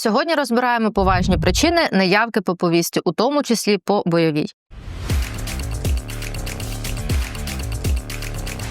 Сьогодні розбираємо поважні причини неявки по повісті, у тому числі по бойовій.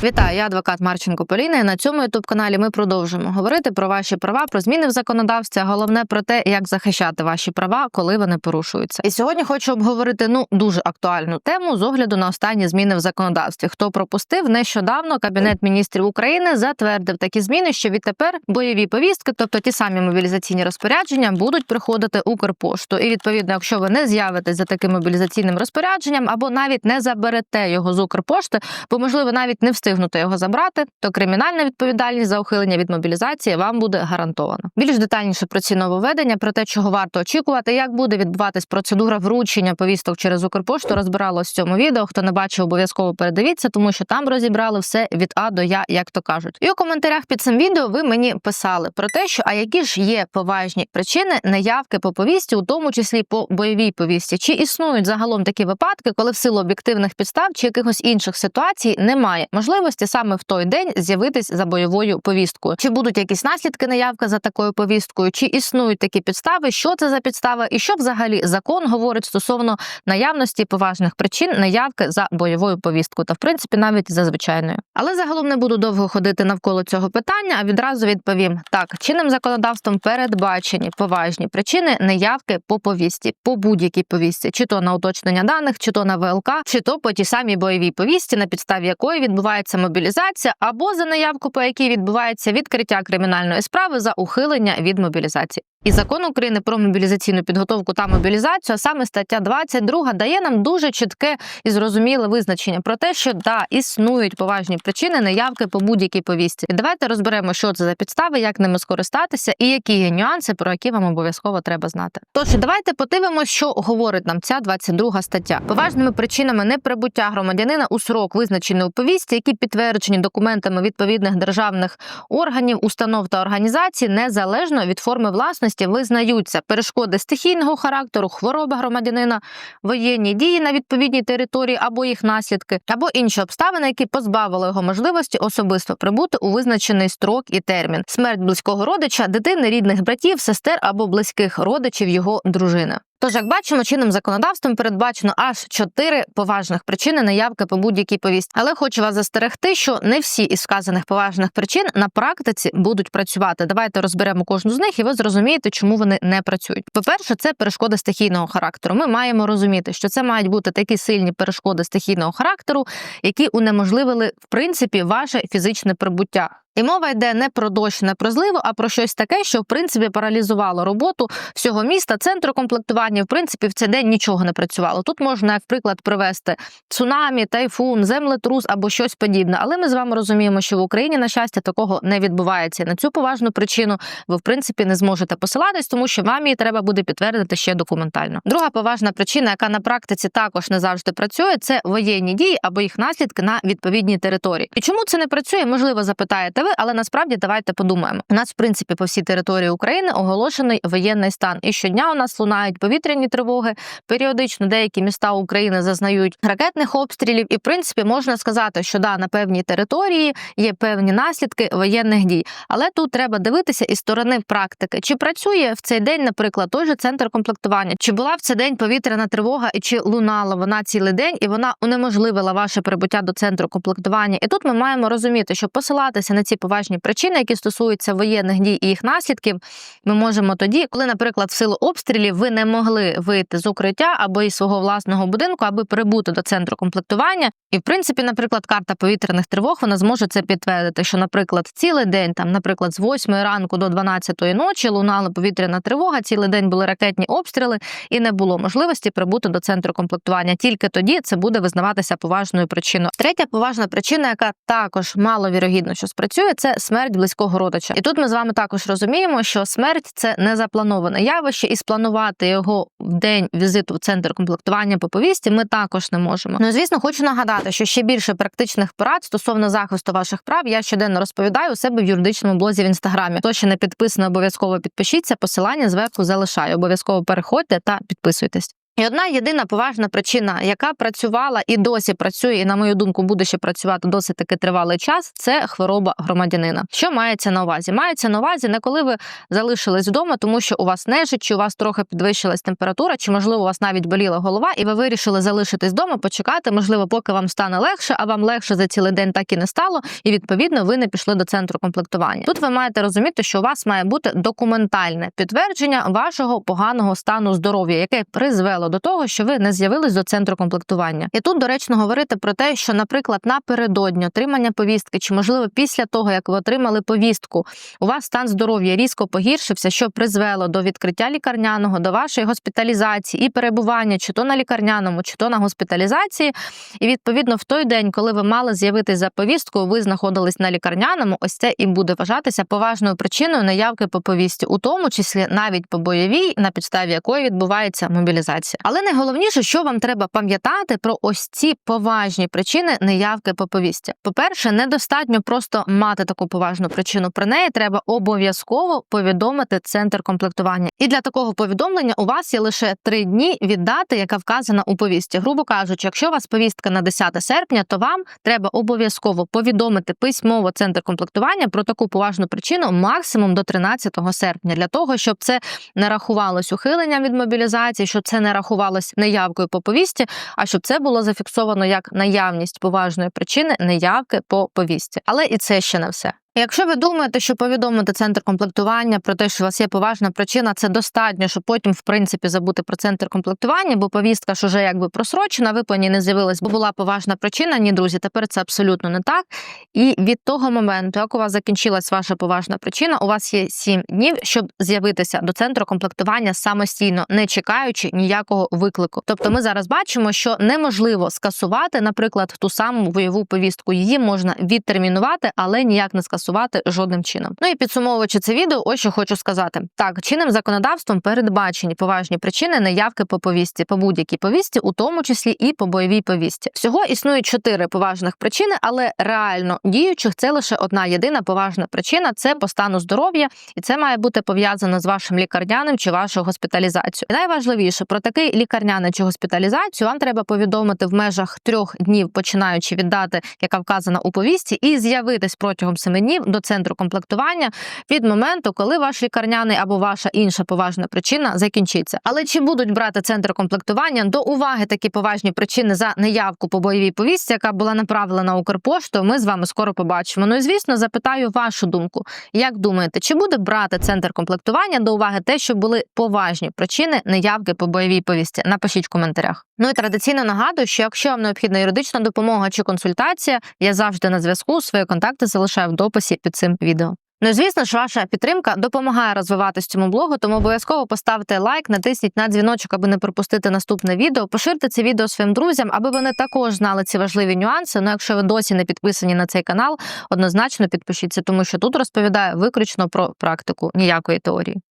Вітаю, я адвокат Марченко Поліна. На цьому ютуб каналі ми продовжимо говорити про ваші права, про зміни в законодавстві, а головне про те, як захищати ваші права, коли вони порушуються. І сьогодні хочу обговорити ну дуже актуальну тему з огляду на останні зміни в законодавстві. Хто пропустив нещодавно Кабінет міністрів України затвердив такі зміни, що відтепер бойові повістки, тобто ті самі мобілізаційні розпорядження, будуть приходити Укрпошту. І відповідно, якщо ви не з'явитесь за таким мобілізаційним розпорядженням або навіть не заберете його з Укрпошти, бо можливо навіть не встигнути його забрати, то кримінальна відповідальність за ухилення від мобілізації вам буде гарантована. Більш детальніше про ці нововведення, про те, чого варто очікувати, як буде відбуватись процедура вручення повісток через Укрпошту, розбиралось в цьому відео. Хто не бачив, обов'язково передивіться, тому що там розібрали все від А до Я, як то кажуть. І у коментарях під цим відео ви мені писали про те, що а які ж є поважні причини неявки по повісті, у тому числі по бойовій повісті, чи існують загалом такі випадки, коли в силу об'єктивних підстав чи якихось інших ситуацій немає можливості саме в той день з'явитись за бойовою повісткою. Чи будуть якісь наслідки неявки за такою повісткою, чи існують такі підстави, що це за підстава, і що взагалі закон говорить стосовно наявності поважних причин неявки за бойовою повісткою, та в принципі навіть за звичайною. Але загалом не буду довго ходити навколо цього питання, а відразу відповім: так, чинним законодавством передбачені поважні причини неявки по повісті, по будь-якій повісті, чи то на уточнення даних, чи то на ВЛК, чи то по тій самій бойовій повісті, на підставі якої відбувається мобілізація, або за наявку, по якій відбувається відкриття кримінальної справи за ухилення від мобілізації. І закон України про мобілізаційну підготовку та мобілізацію, а саме стаття 22, дає нам дуже чітке і зрозуміле визначення про те, що да, існують поважні причини неявки по будь-якій повісті. І давайте розберемо, що це за підстави, як ними скористатися, і які є нюанси, про які вам обов'язково треба знати. Тож давайте подивимося, що говорить нам ця 22 стаття. Поважними причинами неприбуття громадянина у срок, визначений у повісті, які підтверджені документами відповідних державних органів, установ та організацій, незалежно від форми власності визнаються перешкоди стихійного характеру, хвороби громадянина, воєнні дії на відповідній території або їх наслідки, або інші обставини, які позбавили його можливості особисто прибути у визначений строк і термін, смерть близького родича, дитини, рідних братів, сестер або близьких родичів його дружини. Тож, як бачимо, чинним законодавством передбачено аж чотири поважних причини неявки по будь-якій повісті. Але хочу вас застерегти, що не всі із вказаних поважних причин на практиці будуть працювати. Давайте розберемо кожну з них, і ви зрозумієте, чому вони не працюють. По-перше, це перешкоди стихійного характеру. Ми маємо розуміти, що це мають бути такі сильні перешкоди стихійного характеру, які унеможливили в принципі ваше фізичне прибуття. І мова йде не про дощ, не про зливу, а про щось таке, що в принципі паралізувало роботу всього міста, центру комплектування. В принципі, в цей день нічого не працювало. Тут можна, як приклад, привести цунамі, тайфун, землетрус або щось подібне. Але ми з вами розуміємо, що в Україні, на щастя, такого не відбувається. На цю поважну причину ви, в принципі, не зможете посилатись, тому що вам її треба буде підтвердити ще документально. Друга поважна причина, яка на практиці також не завжди працює, це воєнні дії або їх наслідки на відповідній території. І чому це не працює? Можливо, запитаєте але насправді давайте подумаємо. У нас, в принципі, по всій території України оголошений воєнний стан. І щодня у нас лунають повітряні тривоги. Періодично деякі міста України зазнають ракетних обстрілів, і в принципі можна сказати, що да, на певній території є певні наслідки воєнних дій. Але тут треба дивитися із сторони практики, чи працює в цей день, наприклад, той же центр комплектування, чи була в цей день повітряна тривога, і чи лунала вона цілий день, і вона унеможливила ваше прибуття до центру комплектування. І тут ми маємо розуміти, що посилатися на ці поважні причини, які стосуються воєнних дій і їх наслідків, ми можемо тоді, коли, наприклад, в силу обстрілів ви не могли вийти з укриття або із свого власного будинку, аби прибути до центру комплектування. І, в принципі, наприклад, карта повітряних тривог вона зможе це підтвердити, що, наприклад, цілий день, там, наприклад, з 8 ранку до 12 ночі лунала повітряна тривога, цілий день були ракетні обстріли, і не було можливості прибути до центру комплектування. Тільки тоді це буде визнаватися поважною причиною. Третя поважна причина, яка також маловірогідно, що спрацює, це смерть близького родича. І тут ми з вами також розуміємо, що смерть це не заплановане явище, і спланувати його в день візиту в центр комплектування по повісті ми також не можемо. Ну звісно, хочу нагадати, що ще більше практичних порад стосовно захисту ваших прав я щоденно розповідаю у себе в юридичному блозі в інстаграмі. Хто ще не підписано, обов'язково підпишіться. Посилання зверху залишаю. Обов'язково переходьте та підписуйтесь. І одна єдина поважна причина, яка працювала і досі працює, і на мою думку, буде ще працювати досить таки тривалий час. Це хвороба громадянина. Що мається на увазі? Мається на увазі не коли ви залишились вдома, тому що у вас нежить, чи у вас трохи підвищилась температура, чи можливо у вас навіть боліла голова, і ви вирішили залишитись вдома, почекати, можливо, поки вам стане легше, а вам легше за цілий день так і не стало, і відповідно ви не пішли до центру комплектування. Тут ви маєте розуміти, що у вас має бути документальне підтвердження вашого поганого стану здоров'я, яке призвело до того, що ви не з'явились до центру комплектування. І тут доречно говорити про те, що, наприклад, напередодні отримання повістки, чи можливо після того, як ви отримали повістку, у вас стан здоров'я різко погіршився, що призвело до відкриття лікарняного, до вашої госпіталізації і перебування чи то на лікарняному, чи то на госпіталізації. І відповідно в той день, коли ви мали з'явитись за повісткою, ви знаходились на лікарняному. Ось це і буде вважатися поважною причиною наявки по повісті, у тому числі навіть по бойовій, на підставі якої відбувається мобілізація. Але найголовніше, що вам треба пам'ятати про ось ці поважні причини неявки по повісті. По-перше, недостатньо просто мати таку поважну причину. Про неї треба обов'язково повідомити центр комплектування. І для такого повідомлення у вас є лише три дні від дати, яка вказана у повісті. Грубо кажучи, якщо у вас повістка на 10 серпня, то вам треба обов'язково повідомити письмово центр комплектування про таку поважну причину максимум до 13 серпня, для того, щоб це не рахувалось ухиленням від мобілізації, щоб це не рахувалось неявкою по повісті, а щоб це було зафіксовано як наявність поважної причини неявки по повісті. Але і це ще не все. Якщо ви думаєте, що повідомити центр комплектування про те, що у вас є поважна причина, це достатньо, щоб потім, в принципі, забути про центр комплектування, бо повістка ж уже якби просрочена, ви по ній не з'явились, бо була поважна причина. Ні, друзі, тепер це абсолютно не так. І від того моменту, як у вас закінчилась ваша поважна причина, у вас є 7 днів, щоб з'явитися до центру комплектування самостійно, не чекаючи ніякого виклику. Тобто, ми зараз бачимо, що неможливо скасувати, наприклад, ту саму бойову повістку. Її можна відтермінувати, але ніяк не скасувати жодним чином. Ну і підсумовуючи це відео, ось що хочу сказати: так, чинним законодавством передбачені поважні причини неявки по повісті, по будь-якій повісті, у тому числі і по бойовій повісті. Всього існує чотири поважних причини, але реально діючих це лише одна єдина поважна причина це по стану здоров'я, і це має бути пов'язано з вашим лікарняним чи вашою госпіталізацією. І найважливіше про такий лікарняний чи госпіталізацію вам треба повідомити в межах трьох днів, починаючи від дати, яка вказана у повісті, і з'явитись протягом семи днів до центру комплектування від моменту, коли ваш лікарняний або ваша інша поважна причина закінчиться. Але чи будуть брати центр комплектування до уваги такі поважні причини за неявку по бойовій повістці, яка була направлена Укрпошту, ми з вами скоро побачимо. Ну і звісно, запитаю вашу думку. Як думаєте, чи буде брати центр комплектування до уваги те, що були поважні причини неявки по бойовій повістці? Напишіть в коментарях. Ну і традиційно нагадую, що якщо вам необхідна юридична допомога чи консультація, я завжди на зв'язку. Свої контакти залишаю в дописі під цим відео. Ну звісно ж, ваша підтримка допомагає розвиватись цьому блогу, тому обов'язково поставте лайк, натисніть на дзвіночок, аби не пропустити наступне відео. Поширте це відео своїм друзям, аби вони також знали ці важливі нюанси. Ну, якщо ви досі не підписані на цей канал, однозначно підпишіться, тому що тут розповідаю виключно про практику ніякої теорії.